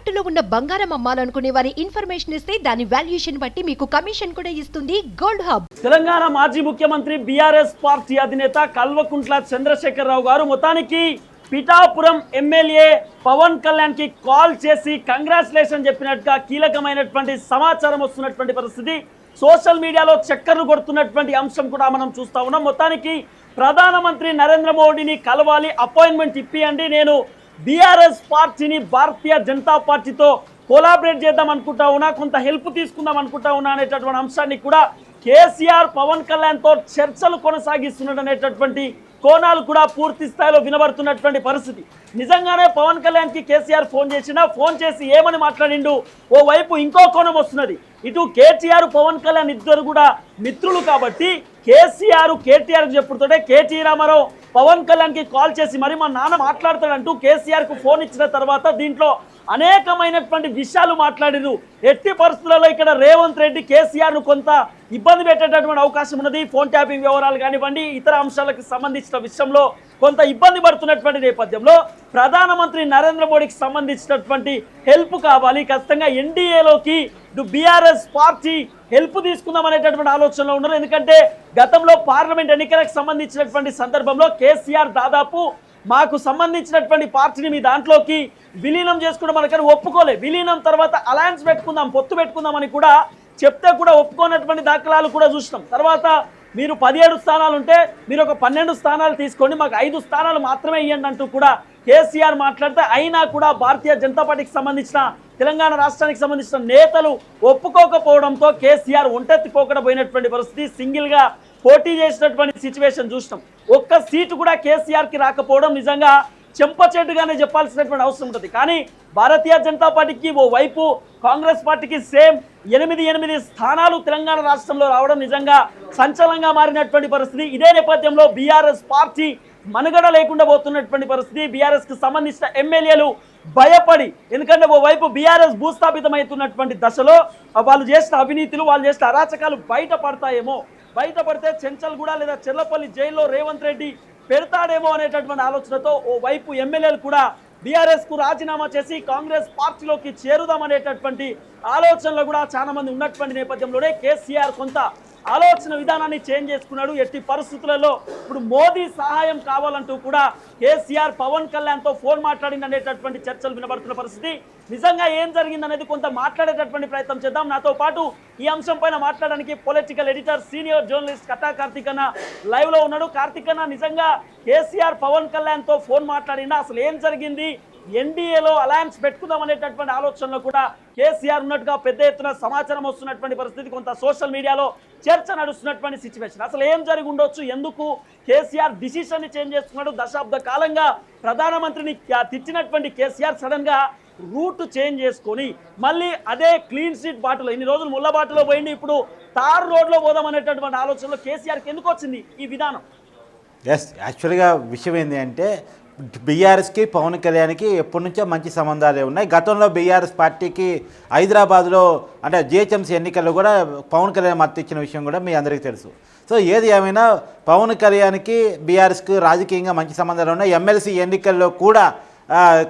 తాకట్టులో ఉన్న బంగారం అమ్మాలనుకునే వారి ఇన్ఫర్మేషన్ ఇస్తే దాని వాల్యుయేషన్ బట్టి మీకు కమిషన్ కూడా ఇస్తుంది గోల్డ్ హబ్. తెలంగాణ మాజీ ముఖ్యమంత్రి బీఆర్ఎస్ పార్టీ అధినేత కల్వకుంట్ల చంద్రశేఖరరావు గారు మొత్తానికి పిఠాపురం ఎమ్మెల్యే పవన్ కళ్యాణ్కి కాల్ చేసి కంగ్రాచులేషన్ చెప్పినట్టుగా కీలకమైనటువంటి సమాచారం వస్తున్నటువంటి పరిస్థితి. సోషల్ మీడియాలో చక్కర్లు కొడుతున్నటువంటి అంశం కూడా మనం చూస్తా ఉన్నాం. మొత్తానికి ప్రధానమంత్రి నరేంద్ర మోడీని కలవాలి అపాయింట్మెంట్ ఇప్పియండి. నేను బీఆర్ఎస్ పార్టీని భారతీయ జనతా పార్టీతో కోలాబరేట్ చేద్దాం అనుకుంటా ఉన్నా కొంత హెల్ప్ తీసుకుందాం అనుకుంటా ఉన్నా అనేటటువంటి అంశాన్ని కూడా కేసీఆర్ పవన్ కళ్యాణ్తో చర్చలు కొనసాగిస్తున్నాడు అనేటటువంటి కోణాలు కూడా పూర్తి స్థాయిలో వినబడుతున్నటువంటి పరిస్థితి. నిజంగానే పవన్ కళ్యాణ్కి కేసీఆర్ ఫోన్ చేసినా ఫోన్ చేసి ఏమని మాట్లాడిండు? ఓ వైపు ఇంకో కోణం వస్తున్నది. ఇటు కేటీఆర్ పవన్ కళ్యాణ్ ఇద్దరు కూడా మిత్రులు కాబట్టి కేసీఆర్ కేటీఆర్ చెప్పుడుతోటే కేటీ రామారావు పవన్ కళ్యాణ్కి కాల్ చేసి మరి మా నాన్న మాట్లాడతాడంటూ కేసీఆర్కు ఫోన్ ఇచ్చిన తర్వాత దీంట్లో అనేకమైనటువంటి విషయాలు మాట్లాడిరు ఎట్టి పరిస్థితులలో ఇక్కడ రేవంత్ రెడ్డి కేసీఆర్ను కొంత ఇబ్బంది పెట్టేటటువంటి అవకాశం ఉన్నది. ఫోన్ ట్యాపింగ్ వివరాలు కానివ్వండి ఇతర అంశాలకు సంబంధించిన విషయంలో కొంత ఇబ్బంది పడుతున్నటువంటి నేపథ్యంలో ప్రధానమంత్రి నరేంద్ర మోడీకి సంబంధించినటువంటి హెల్ప్ కావాలి. ఖచ్చితంగా ఎన్డీఏలోకి ఇటు బీఆర్ఎస్ పార్టీ హెల్ప్ తీసుకుందాం అనేటటువంటి ఆలోచనలో ఉన్నారు. ఎందుకంటే గతంలో పార్లమెంట్ ఎన్నికలకు సంబంధించినటువంటి సందర్భంలో కేసీఆర్ దాదాపు మాకు సంబంధించినటువంటి పార్టీని మీ దాంట్లోకి విలీనం చేసుకుంటాం మనకని ఒప్పుకోలే. విలీనం తర్వాత అలయన్స్ పెట్టుకుందాం పొత్తు పెట్టుకుందామని కూడా చెప్తే కూడా ఒప్పుకోనటువంటి దాఖలాలు కూడా చూసినాం. తర్వాత మీరు పదిహేడు స్థానాలు ఉంటే మీరు ఒక పన్నెండు స్థానాలు తీసుకోండి మాకు ఐదు స్థానాలు మాత్రమే ఇవ్వండి అంటూ కూడా కేసీఆర్ మాట్లాడితే అయినా కూడా భారతీయ జనతా పార్టీకి సంబంధించిన తెలంగాణ రాష్ట్రానికి సంబంధించిన నేతలు ఒప్పుకోకపోవడంతో కేసీఆర్ ఒంటెత్తిపోకుండా పోయినటువంటి పరిస్థితి సింగిల్గా పోటీ చేసినటువంటి సిచ్యువేషన్ చూసినాం. ఒక్క సీటు కూడా కేసీఆర్కి రాకపోవడం నిజంగా చెంపచెట్టుగానే చెప్పాల్సినటువంటి అవసరం ఉంటుంది. కానీ భారతీయ జనతా పార్టీకి ఓ వైపు కాంగ్రెస్ పార్టీకి సేమ్ ఎనిమిది ఎనిమిది స్థానాలు తెలంగాణ రాష్ట్రంలో రావడం నిజంగా సంచలనంగా మారినటువంటి పరిస్థితి. ఇదే నేపథ్యంలో బీఆర్ఎస్ పార్టీ మనుగడ లేకుండా పోతున్నటువంటి పరిస్థితి. బీఆర్ఎస్కి సంబంధించిన ఎమ్మెల్యేలు భయపడి ఎందుకంటే ఓ వైపు బీఆర్ఎస్ భూస్థాపితమవుతున్నటువంటి దశలో వాళ్ళు చేసిన అవినీతులు వాళ్ళు చేసిన అరాచకాలు బయటపడతాయేమో. బయటపడితే చెంచల్గూడ లేదా చెల్లపల్లి జైల్లో రేవంత్ రెడ్డి పెడతాడేమో అనేటటువంటి ఆలోచనతో ఓవైపు ఎమ్మెల్యేలు కూడా బీఆర్ఎస్కు రాజీనామా చేసి కాంగ్రెస్ పార్టీలోకి చేరుదామనేటటువంటి ఆలోచనలు కూడా చాలా మంది ఉన్నటువంటి నేపథ్యంలోనే కేసీఆర్ కొంత ఆలోచన విధానాన్ని చేంజ్ చేసుకున్నాడు. ఎట్టి పరిస్థితులలో ఇప్పుడు మోదీ సహాయం కావాలంటూ కూడా కేసీఆర్ పవన్ కళ్యాణ్తో ఫోన్ మాట్లాడింది అనేటటువంటి చర్చలు వినబడుతున్న పరిస్థితి. నిజంగా ఏం జరిగింది అనేది కొంత మాట్లాడేటటువంటి ప్రయత్నం చేద్దాం. నాతో పాటు ఈ అంశం పైన మాట్లాడడానికి పొలిటికల్ ఎడిటర్ సీనియర్ జర్నలిస్ట్ కథా కార్తిక్ అన్న లైవ్లో ఉన్నాడు. కార్తిక్ అన్న నిజంగా కేసీఆర్ పవన్ కళ్యాణ్తో ఫోన్ మాట్లాడినా అసలు ఏం జరిగింది? ఎన్డీఏలో అలయన్స్ పెట్టుకుందాం అనేటటువంటి ఆలోచనలో కూడా కేసీఆర్ ఉన్నట్టుగా పెద్ద ఎత్తున సమాచారం వస్తున్నటువంటి పరిస్థితి. కొంత సోషల్ మీడియాలో చర్చ నడుస్తున్నటువంటి సిచ్యువేషన్ అసలు ఏం జరిగి ఉండొచ్చు? ఎందుకు? కేసీఆర్ డిసిషన్ చేంజ్ చేస్తున్నాడు. దశాబ్ద కాలంగా ప్రధానమంత్రిని తిట్టినటువంటి కేసీఆర్ సడన్గా రూట్ చేంజ్ చేసుకొని మళ్ళీ అదే క్లీన్ షీట్ బాటలో ఇన్ని రోజులు ముళ్ళ బాటలో పోయింది ఇప్పుడు తార్ రోడ్లో పోదాం అనేటటువంటి ఆలోచనలో కేసీఆర్కి ఎందుకు వచ్చింది ఈ విధానం? ఎస్ యాక్చువల్గా విషయం ఏంటి అంటే బీఆర్ఎస్కి పవన్ కళ్యాణ్కి ఎప్పటి నుంచో మంచి సంబంధాలే ఉన్నాయి. గతంలో బీఆర్ఎస్ పార్టీకి హైదరాబాద్లో అంటే జిహెచ్ఎంసీ ఎన్నికల్లో కూడా పవన్ కళ్యాణ్ మద్దతు ఇచ్చిన విషయం కూడా మీ అందరికీ తెలుసు. సో ఏది ఏమైనా పవన్ కళ్యాణ్కి బీఆర్ఎస్కి రాజకీయంగా మంచి సంబంధాలు ఉన్నాయి. ఎమ్మెల్సీ ఎన్నికల్లో కూడా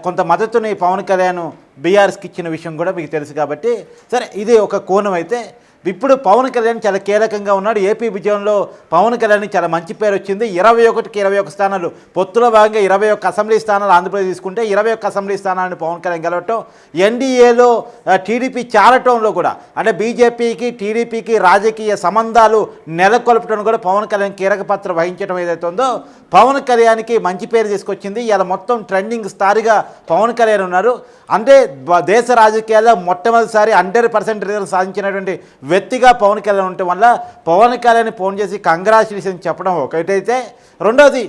కొంత మద్దతుని పవన్ కళ్యాణ్ బీఆర్ఎస్కి ఇచ్చిన విషయం కూడా మీకు తెలుసు కాబట్టి సరే ఇది ఒక కోణం అయితే ఇప్పుడు పవన్ కళ్యాణ్ చాలా కీలకంగా ఉన్నాడు. ఏపీ విజయంలో పవన్ కళ్యాణ్ చాలా మంచి పేరు వచ్చింది. ఇరవై ఒకటికి ఇరవై ఒక స్థానాలు. పొత్తులో భాగంగా ఇరవై ఒక్క అసెంబ్లీ స్థానాలు ఆంధ్రప్రదేశ్ తీసుకుంటే ఇరవై ఒక్క అసెంబ్లీ స్థానాలను పవన్ కళ్యాణ్ గెలవటం ఎన్డీఏలో టీడీపీ చారటంలో కూడా అంటే బీజేపీకి టీడీపీకి రాజకీయ సంబంధాలు నెలకొల్పడం కూడా పవన్ కళ్యాణ్ కీలక పాత్ర వహించడం ఏదైతే ఉందో పవన్ కళ్యాణ్కి మంచి పేరు తీసుకొచ్చింది. ఇలా మొత్తం ట్రెండింగ్ స్టార్గా పవన్ కళ్యాణ్ ఉన్నారు. అంటే దేశ రాజకీయాల్లో మొట్టమొదటిసారి హండ్రెడ్ పర్సెంట్ రిజల్ట్ సాధించినటువంటి వ్యక్తిగా పవన్ కళ్యాణ్ ఉండటం వల్ల పవన్ కళ్యాణ్ ఫోన్ చేసి కంగ్రాచులేషన్ చెప్పడం ఒకటైతే. రెండోది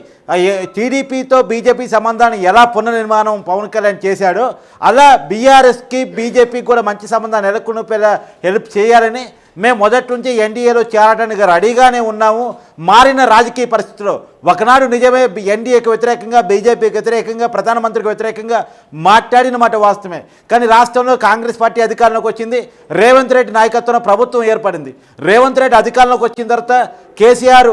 టీడీపీతో బీజేపీ సంబంధాన్ని ఎలా పునర్నిర్మాణం పవన్ కళ్యాణ్ చేశాడో అలా బీఆర్ఎస్కి బీజేపీకి కూడా మంచి సంబంధాన్ని నెలకొల్పేలా హెల్ప్ చేయాలని మేము మొదటి నుంచి ఎన్డీఏలో చేరడానికి రెడీగానే ఉన్నాము. మారిన రాజకీయ పరిస్థితుల్లో ఒకనాడు నిజమే ఎన్డీఏకి వ్యతిరేకంగా బీజేపీకి వ్యతిరేకంగా ప్రధానమంత్రికి వ్యతిరేకంగా మాట్లాడిన మాట వాస్తవమే. కానీ రాష్ట్రంలో కాంగ్రెస్ పార్టీ అధికారంలోకి వచ్చింది. రేవంత్ రెడ్డి నాయకత్వంలో ప్రభుత్వం ఏర్పడింది. రేవంత్ రెడ్డి అధికారంలోకి వచ్చిన తర్వాత కేసీఆర్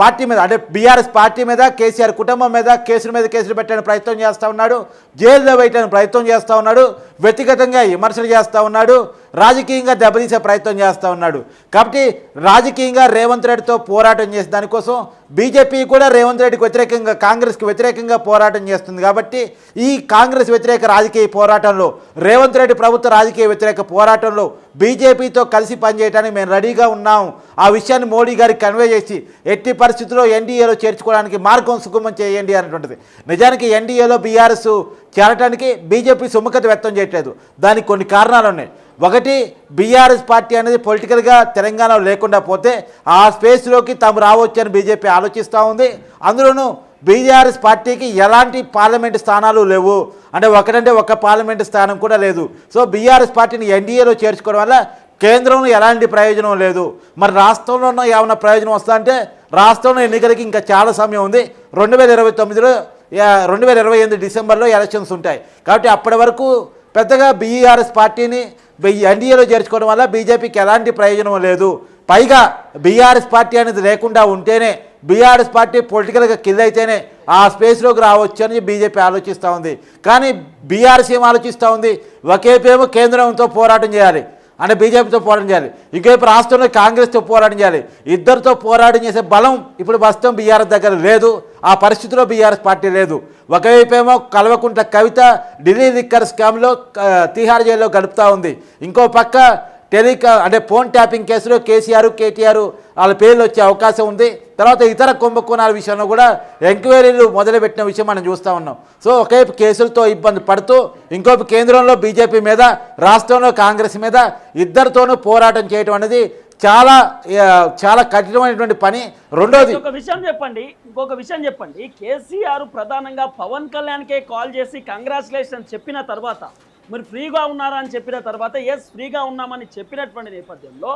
పార్టీ మీద అంటే బీఆర్ఎస్ పార్టీ మీద కేసీఆర్ కుటుంబం మీద కేసుల మీద కేసులు పెట్టడానికి ప్రయత్నం చేస్తూ ఉన్నాడు. జైల్లో వేయడానికి ప్రయత్నం చేస్తూ ఉన్నాడు. వ్యక్తిగతంగా విమర్శలు చేస్తూ ఉన్నాడు. రాజకీయంగా దెబ్బతీసే ప్రయత్నం చేస్తూ ఉన్నాడు. కాబట్టి రాజకీయంగా రేవంత్ రెడ్డితో పోరాటం చేసే దానికోసం బీజేపీ కూడా రేవంత్ రెడ్డికి వ్యతిరేకంగా కాంగ్రెస్కి వ్యతిరేకంగా పోరాటం చేస్తుంది. కాబట్టి ఈ కాంగ్రెస్ వ్యతిరేక రాజకీయ పోరాటంలో రేవంత్ రెడ్డి ప్రభుత్వ రాజకీయ వ్యతిరేక పోరాటంలో బీజేపీతో కలిసి పనిచేయడానికి మేము రెడీగా ఉన్నాము ఆ విషయాన్ని మోడీ గారికి కన్వే చేసి ఎట్టి పరిస్థితుల్లో ఎన్డీఏలో చేర్చుకోవడానికి మార్గం సుగమం చేయండి అనేటువంటిది నిజానికి ఎన్డీఏలో బీఆర్ఎస్ చేరటానికి బీజేపీ సుముఖత వ్యక్తం చేయట్లేదు. దానికి కొన్ని కారణాలు ఉన్నాయి. ఒకటి బీఆర్ఎస్ పార్టీ అనేది పొలిటికల్గా తెలంగాణలో లేకుండా పోతే ఆ స్పేస్లోకి తాము రావచ్చని బీజేపీ ఆలోచిస్తూ ఉంది. అందులోనూ బీఆర్ఎస్ పార్టీకి ఎలాంటి పార్లమెంటు స్థానాలు లేవు. అంటే ఒకటంటే ఒక పార్లమెంటు స్థానం కూడా లేదు. సో బీఆర్ఎస్ పార్టీని ఎన్డీఏలో చేర్చుకోవడం వల్ల కేంద్రంలో ఎలాంటి ప్రయోజనం లేదు. మరి రాష్ట్రంలో ఏమైనా ప్రయోజనం వస్తా అంటే రాష్ట్రంలో ఎన్నికలకి ఇంకా చాలా సమయం ఉంది. రెండు వేల ఇరవై తొమ్మిదిలో రెండు వేల ఇరవై ఎనిమిది డిసెంబర్లో ఎలక్షన్స్ ఉంటాయి. కాబట్టి అప్పటి వరకు పెద్దగా బీఆర్ఎస్ పార్టీని ఎన్డీఏలో చేర్చుకోవడం వల్ల బీజేపీకి ఎలాంటి ప్రయోజనం లేదు. పైగా బీఆర్ఎస్ పార్టీ అనేది లేకుండా ఉంటేనే బీఆర్ఎస్ పార్టీ పొలిటికల్గా కిల్ అయితేనే ఆ స్పేస్లోకి రావచ్చు అని బీజేపీ ఆలోచిస్తూ ఉంది. కానీ బీఆర్ఎస్ ఏం ఆలోచిస్తూ ఉంది? ఒకేపేమో కేంద్రంతో పోరాటం చేయాలి. అంటే బీజేపీతో పోరాటం చేయాలి. ఇంకేపు రాష్ట్రంలో కాంగ్రెస్తో పోరాటం చేయాలి. ఇద్దరితో పోరాటం చేసే బలం ఇప్పుడు ప్రస్తుతం బీఆర్ఎస్ దగ్గర లేదు. ఆ పరిస్థితిలో బీఆర్ఎస్ పార్టీ లేదు. ఒకవైపేమో కల్వకుంట్ల కవిత ఢిల్లీ లిక్కర్ స్కామ్లో తీహార్ జైల్లో గడుపుతూ ఉంది. ఇంకో పక్క టెలికా అంటే ఫోన్ ట్యాపింగ్ కేసులో కేసీఆర్ కేటీఆర్ వాళ్ళ పేర్లు వచ్చే అవకాశం ఉంది. తర్వాత ఇతర కుంభకోణాల విషయంలో కూడా ఎంక్వైరీలు మొదలుపెట్టిన విషయం మనం చూస్తూ ఉన్నాం. సో ఒకవైపు కేసులతో ఇబ్బంది పడుతూ ఇంకోపు కేంద్రంలో బీజేపీ మీద రాష్ట్రంలో కాంగ్రెస్ మీద ఇద్దరితోనూ పోరాటం చేయడం అనేది చాలా చాలా కఠినమైనటువంటి పని. రెండోది ఒక విషయం చెప్పండి ఇంకొక విషయం చెప్పండి. కేసీఆర్ ప్రధానంగా పవన్ కళ్యాణ్కే కాల్ చేసి కంగ్రాచులేషన్ చెప్పిన తర్వాత మీరు ఫ్రీగా ఉన్నారా అని చెప్పిన తర్వాత ఎస్ ఫ్రీగా ఉన్నామని చెప్పినటువంటి నేపథ్యంలో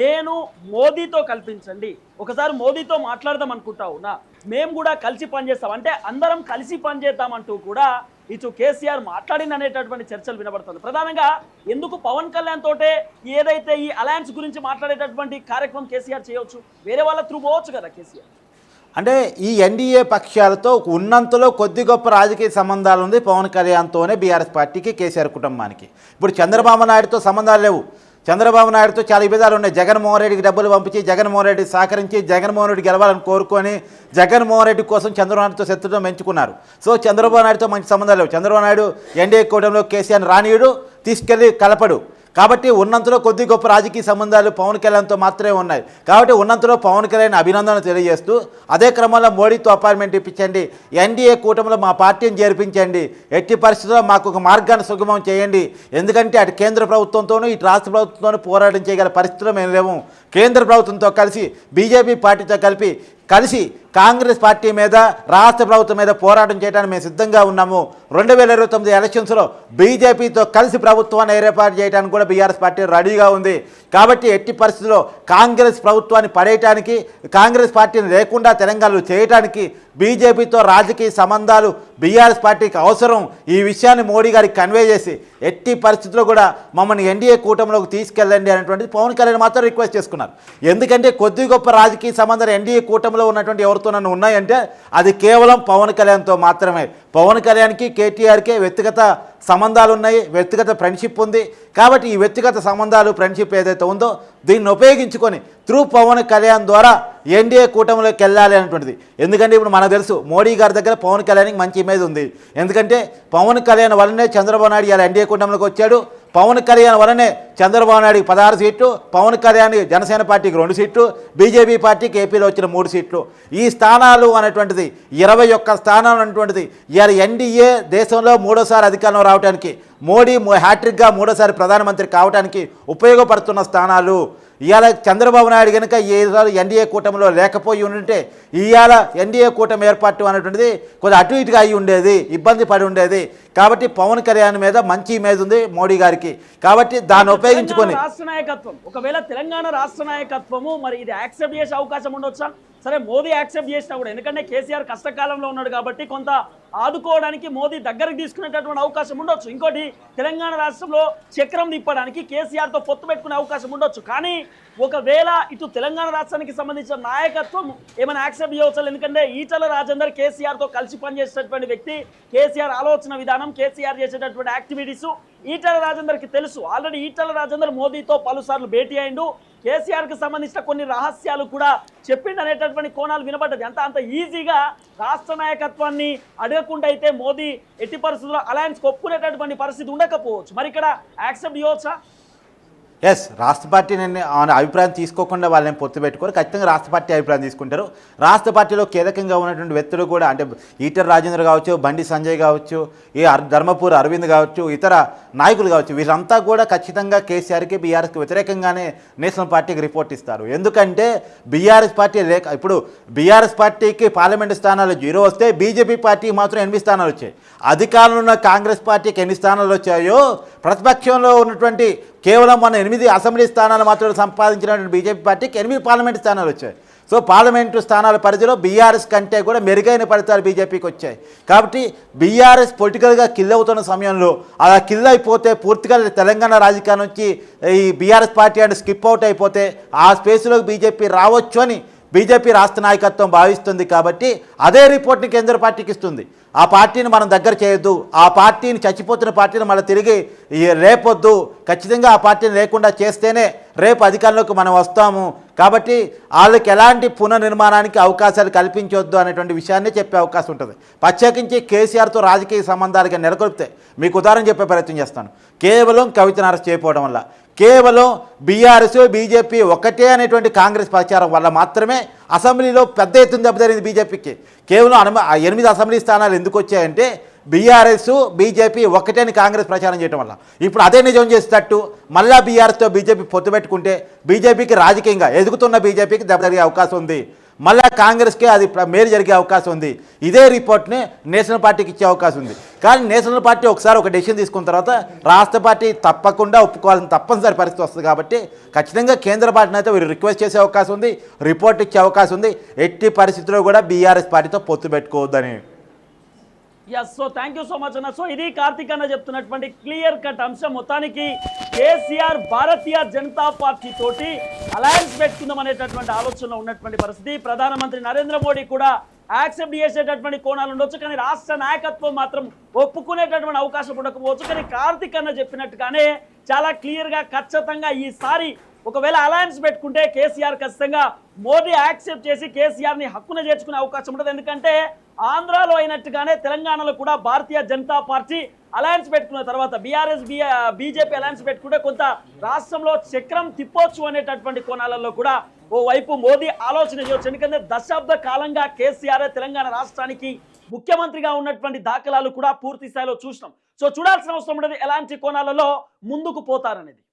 నేను మోదీతో కల్పించండి. ఒకసారి మోదీతో మాట్లాడదాం అనుకుంటా ఉన్నా. మేము కూడా కలిసి పనిచేస్తాం. అంటే అందరం కలిసి పనిచేద్దామంటూ కూడా ఇటు కేసీఆర్ మాట్లాడింది అనేటటువంటి చర్చలు వినబడుతుంది. ప్రధానంగా ఎందుకు పవన్ కళ్యాణ్ తోటే ఏదైతే ఈ అలయన్స్ గురించి మాట్లాడేటటువంటి కార్యక్రమం కేసీఆర్ చేయవచ్చు? వేరే వాళ్ళ త్రూ పోవచ్చు కదా కేసీఆర్? అంటే ఈ ఎన్డీఏ పక్షాలతో ఉన్నంతలో కొద్ది గొప్ప రాజకీయ సంబంధాలు ఉంది పవన్ కళ్యాణ్తోనే బీఆర్ఎస్ పార్టీకి కేసీఆర్ కుటుంబానికి. ఇప్పుడు చంద్రబాబు నాయుడుతో సంబంధాలు లేవు. చంద్రబాబు నాయుడుతో చాలా విభేదాలు ఉన్నాయి. జగన్మోహన్ రెడ్డికి డబ్బులు పంపించి జగన్మోహన్ రెడ్డి సహకరించి జగన్మోహన్ రెడ్డి గెలవాలని కోరుకొని జగన్మోహన్ రెడ్డి కోసం చంద్రబాబు నాయుడుతో శత్రుత్వం పెంచుకున్నారు. సో చంద్రబాబు నాయుడుతో మంచి సంబంధాలు లేవు. చంద్రబాబు నాయుడు ఎన్డీఏ కూటమిలో కేసీఆర్ రానీయుడు తీసుకెళ్ళి కలపడు. కాబట్టి ఉన్నంతలో కొద్ది గొప్ప రాజకీయ సంబంధాలు పవన్ కళ్యాణ్తో మాత్రమే ఉన్నాయి. కాబట్టి ఉన్నంతలో పవన్ కళ్యాణ్ అభినందనలు తెలియజేస్తూ అదే క్రమంలో మోడీతో అపాయింట్మెంట్ ఇప్పించండి. ఎన్డీఏ కూటమిలో మా పార్టీని చేర్పించండి. ఎట్టి పరిస్థితుల్లో మాకు ఒక మార్గాన్ని సుగమం చేయండి. ఎందుకంటే అటు కేంద్ర ప్రభుత్వంతోనూ ఇటు రాష్ట్ర ప్రభుత్వంతోనూ పోరాటం చేయగల పరిస్థితులు మేము లేము. కేంద్ర ప్రభుత్వంతో కలిసి బీజేపీ పార్టీతో కలిపి కలిసి కాంగ్రెస్ పార్టీ మీద రాష్ట్ర ప్రభుత్వం మీద పోరాటం చేయడానికి మేము సిద్ధంగా ఉన్నాము. రెండు వేల ఇరవై తొమ్మిది ఎలక్షన్స్లో బీజేపీతో కలిసి ప్రభుత్వాన్ని ఏర్పాటు చేయడానికి కూడా బీఆర్ఎస్ పార్టీ రెడీగా ఉంది. కాబట్టి ఎట్టి పరిస్థితుల్లో కాంగ్రెస్ ప్రభుత్వాన్ని పడేయటానికి కాంగ్రెస్ పార్టీని లేకుండా తెలంగాణలో చేయటానికి బీజేపీతో రాజకీయ సంబంధాలు బీఆర్ఎస్ పార్టీకి అవసరం. ఈ విషయాన్ని మోడీ గారికి కన్వే చేసి ఎట్టి పరిస్థితుల్లో కూడా మమ్మల్ని ఎన్డీఏ కూటమిలోకి తీసుకెళ్ళండి అనేటువంటిది పవన్ కళ్యాణ్ మాత్రం రిక్వెస్ట్ చేసుకున్నారు. ఎందుకంటే కొద్ది గొప్ప రాజకీయ సంబంధాలు ఎన్డీఏ కూటమిలో ఉన్నటువంటి ఎవరితో నన్ను ఉన్నాయంటే అది కేవలం పవన్ కళ్యాణ్తో మాత్రమే. పవన్ కళ్యాణ్కి కేటీఆర్కే వ్యక్తిగత సంబంధాలు ఉన్నాయి వ్యక్తిగత ఫ్రెండ్షిప్ ఉంది. కాబట్టి ఈ వ్యక్తిగత సంబంధాలు ఫ్రెండ్షిప్ ఏదైతే ఉందో దీన్ని ఉపయోగించుకొని త్రూ పవన్ కళ్యాణ్ ద్వారా ఎన్డీఏ కూటమిలోకి వెళ్ళాలి అనేటువంటిది. ఎందుకంటే ఇప్పుడు మనకు తెలుసు మోడీ గారి దగ్గర పవన్ కళ్యాణ్కి మంచి ఇమేజ్ ఉంది. ఎందుకంటే పవన్ కళ్యాణ్ వల్లనే చంద్రబాబు నాయుడు ఇలా ఎన్డీఏ కూటమిలోకి వచ్చాడు. పవన్ కళ్యాణ్ వలనే చంద్రబాబు నాయుడుకి పదహారు సీట్లు పవన్ కళ్యాణ్ జనసేన పార్టీకి రెండు సీట్లు బీజేపీ పార్టీకి ఏపీలో వచ్చిన మూడు సీట్లు. ఈ స్థానాలు అనేటువంటిది ఇరవై ఒక్క స్థానాలు అనేటువంటిది ఇవాళ ఎన్డీఏ దేశంలో మూడోసారి అధికారంలో రావడానికి మోడీ హ్యాట్రిక్గా మూడోసారి ప్రధానమంత్రి కావడానికి ఉపయోగపడుతున్న స్థానాలు. ఇవాళ చంద్రబాబు నాయుడు కనుక ఈసారి ఎన్డీఏ కూటమిలో లేకపోయి ఉంటే ఇవాళ ఎన్డీఏ కూటమి ఏర్పాటు అనేటువంటిది కొద్దిగా అటు ఇటుగా అయి ఉండేది ఇబ్బంది పడి ఉండేది. కాబట్టి పవన్ కళ్యాణ్ మీద మంచి ఇమేజ్ ఉంది మోడీ గారికి. కాబట్టి దాన్ని ఉపయోగించుకొని రాష్ట్ర నాయకత్వం. ఒకవేళ తెలంగాణ రాష్ట్ర నాయకత్వము మరి ఇది యాక్సెప్ట్ చేసే అవకాశం ఉండొచ్చా? సరే మోదీ యాక్సెప్ట్ చేసినా కూడా. ఎందుకంటే కేసీఆర్ కష్టకాలంలో ఉన్నాడు కాబట్టి కొంత ఆదుకోవడానికి మోదీ దగ్గరకు తీసుకునేటటువంటి అవకాశం ఉండొచ్చు. ఇంకోటి తెలంగాణ రాష్ట్రంలో చక్రం తిప్పడానికి కేసీఆర్తో పొత్తు పెట్టుకునే అవకాశం ఉండొచ్చు. కానీ ఒకవేళ ఇటు తెలంగాణ రాష్ట్రానికి సంబంధించిన నాయకత్వం ఏమైనా యాక్సెప్ట్ చేయవచ్చు? ఎందుకంటే ఈటల రాజేందర్ కేసీఆర్తో కలిసి పనిచేసేటటువంటి వ్యక్తి కేసీఆర్ ఆలోచన విధానం కేసీఆర్ చేసేటటువంటి యాక్టివిటీస్ ఈటల రాజేందర్కి తెలుసు. ఆల్రెడీ ఈటల రాజేందర్ మోదీతో పలుసార్లు భేటీ అయిండు. కేసీఆర్కి సంబంధించిన కొన్ని రహస్యాలు కూడా చెప్పిండు అనేటటువంటి కోణాలు వినబడ్డది. అంత అంత ఈజీగా రాష్ట్ర నాయకత్వాన్ని అడగకుండా అయితే మోదీ ఎట్టి పరిస్థితుల్లో అలయన్స్ ఒప్పుకునేటటువంటి పరిస్థితి ఉండకపోవచ్చు. మరి ఇక్కడ యాక్సెప్ట్ చేయవచ్చా ఎస్ రాష్ట్ర పార్టీ నేను అభిప్రాయం తీసుకోకుండా వాళ్ళని పొత్తు పెట్టుకోరు. ఖచ్చితంగా రాష్ట్ర పార్టీ అభిప్రాయం తీసుకుంటారు. రాష్ట్ర పార్టీలో కీలకంగా ఉన్నటువంటి వ్యక్తులు కూడా అంటే ఈటర్ రాజేంద్ర కావచ్చు బండి సంజయ్ కావచ్చు ఈ ధర్మపూర్ అరవింద్ కావచ్చు ఇతర నాయకులు కావచ్చు వీళ్ళంతా కూడా ఖచ్చితంగా కేసీఆర్కి బీఆర్ఎస్కి వ్యతిరేకంగానే నేషనల్ పార్టీకి రిపోర్ట్ ఇస్తారు. ఎందుకంటే బీఆర్ఎస్ పార్టీ లేక ఇప్పుడు బీఆర్ఎస్ పార్టీకి పార్లమెంటు స్థానాలు జీరో వస్తే బీజేపీ పార్టీకి మాత్రం ఎనిమిది స్థానాలు వచ్చాయి. అధికారంలో ఉన్న కాంగ్రెస్ పార్టీకి ఎన్ని స్థానాలు వచ్చాయో ప్రతిపక్షంలో ఉన్నటువంటి కేవలం మన ఎనిమిది అసెంబ్లీ స్థానాలు మాత్రమే సంపాదించినటువంటి బీజేపీ పార్టీకి ఎనిమిది పార్లమెంటు స్థానాలు వచ్చాయి. సో పార్లమెంటు స్థానాల పరిధిలో బీఆర్ఎస్ కంటే కూడా మెరుగైన ఫలితాలు బీజేపీకి వచ్చాయి. కాబట్టి బీఆర్ఎస్ పొలిటికల్గా కిల్ అవుతున్న సమయంలో అలా కిల్ అయిపోతే పూర్తిగా తెలంగాణ రాజకీయాల నుంచి ఈ బీఆర్ఎస్ పార్టీ అంటే స్కిప్ అవుట్ అయిపోతే ఆ స్పేస్లోకి బీజేపీ రావచ్చు అని బీజేపీ రాష్ట్ర నాయకత్వం భావిస్తుంది కాబట్టి అదే రిపోర్ట్ని కేంద్ర పార్టీకి ఇస్తుంది. ఆ పార్టీని మనం దగ్గర చేయొద్దు. ఆ పార్టీని చచ్చిపోతున్న పార్టీని మళ్ళీ తిరిగి రేపొద్దు. ఖచ్చితంగా ఆ పార్టీని లేకుండా చేస్తేనే రేపు అధికారంలోకి మనం వస్తాము. కాబట్టి వాళ్ళకి ఎలాంటి పునర్నిర్మాణానికి అవకాశాలు కల్పించొద్దు అనేటువంటి విషయాన్ని చెప్పే అవకాశం ఉంటుంది. ప్రత్యేకించి కేసీఆర్తో రాజకీయ సంబంధాలుగా నెలకొల్పితే మీకు ఉదాహరణ చెప్పే ప్రయత్నం చేస్తాను. కేవలం కవితను అరెస్ట్ చేయకపోవడం వల్ల కేవలం బీఆర్ఎస్ బీజేపీ ఒకటే అనేటువంటి కాంగ్రెస్ ప్రచారం వల్ల మాత్రమే అసెంబ్లీలో పెద్ద ఎత్తున దెబ్బతిరింది బీజేపీకి. కేవలం అనమ ఎనిమిది అసెంబ్లీ స్థానాలు ఎందుకు వచ్చాయంటే బీఆర్ఎస్ బీజేపీ ఒకటే అని కాంగ్రెస్ ప్రచారం చేయడం వల్ల. ఇప్పుడు అదే నిజం చేసేటట్టు మళ్ళా బీఆర్ఎస్తో బీజేపీ పొత్తు పెట్టుకుంటే బీజేపీకి రాజకీయంగా ఎదుగుతున్న బీజేపీకి దెబ్బ జరిగే అవకాశం ఉంది. మళ్ళా కాంగ్రెస్కే అది మేలు జరిగే అవకాశం ఉంది. ఇదే రిపోర్ట్ని నేషనల్ పార్టీకి ఇచ్చే అవకాశం ఉంది. కానీ నేషనల్ పార్టీ ఒకసారి ఒక డెసిషన్ తీసుకున్న తర్వాత రాష్ట్ర పార్టీ తప్పకుండా ఒప్పుకోవాల్సిన తప్పనిసరి పరిస్థితి వస్తుంది కాబట్టి ఖచ్చితంగా కేంద్ర పార్టీని అయితే వీరు రిక్వెస్ట్ చేసే అవకాశం ఉంది రిపోర్ట్ ఇచ్చే అవకాశం ఉంది. ఎట్టి పరిస్థితుల్లో కూడా బీఆర్ఎస్ పార్టీతో పొత్తు పెట్టుకోవద్దని. Yes so thank you so much అన్న. సో ఇది కార్తీక్ అన్న చెప్తున్నటువంటి క్లియర్ కట్ అంశం. మొత్తానికి కేసీఆర్ భారతీయ జనతా పార్టీ తోటి అలయన్స్ పెట్టుకుందాం అనేటటువంటి ఆలోచనలో ఉన్నటువంటి పరిస్థితి. ప్రధానమంత్రి నరేంద్ర మోడీ కూడా యాక్సెప్ట్ చేసేటటువంటి కోణాలు ఉండొచ్చు కానీ రాష్ట్ర నాయకత్వం మాత్రం ఒప్పుకునేటటువంటి అవకాశం ఉండకపోవచ్చు. కానీ కార్తీక్ అన్న చెప్పినట్టుగానే చాలా క్లియర్గా ఖచ్చితంగా ఈసారి ఒకవేళ అలయన్స్ పెట్టుకుంటే కేసీఆర్ ఖచ్చితంగా మోదీ యాక్సెప్ట్ చేసి కేసీఆర్ని హక్కున చేర్చుకునే అవకాశం ఉంటుంది. ఎందుకంటే ఆంధ్రాలో అయినట్టుగానే తెలంగాణలో కూడా భారతీయ జనతా పార్టీ అలయన్స్ పెట్టుకున్న తర్వాత బీఆర్ఎస్ బీజేపీ అలయన్స్ పెట్టుకుంటే కొంత రాష్ట్రంలో చక్రం తిప్పొచ్చు అనేటటువంటి కోణాలలో కూడా ఓ వైపు మోదీ ఆలోచన చేయవచ్చు ఎందుకంటే దశాబ్ద కాలంగా కేసీఆర్ తెలంగాణ రాష్ట్రానికి ముఖ్యమంత్రిగా ఉన్నటువంటి దాఖలాలు కూడా పూర్తి స్థాయిలో చూసినాం. సో చూడాల్సిన అవసరం ఉండదు. ఎలాంటి కోణాలలో ముందుకు పోతారనేది.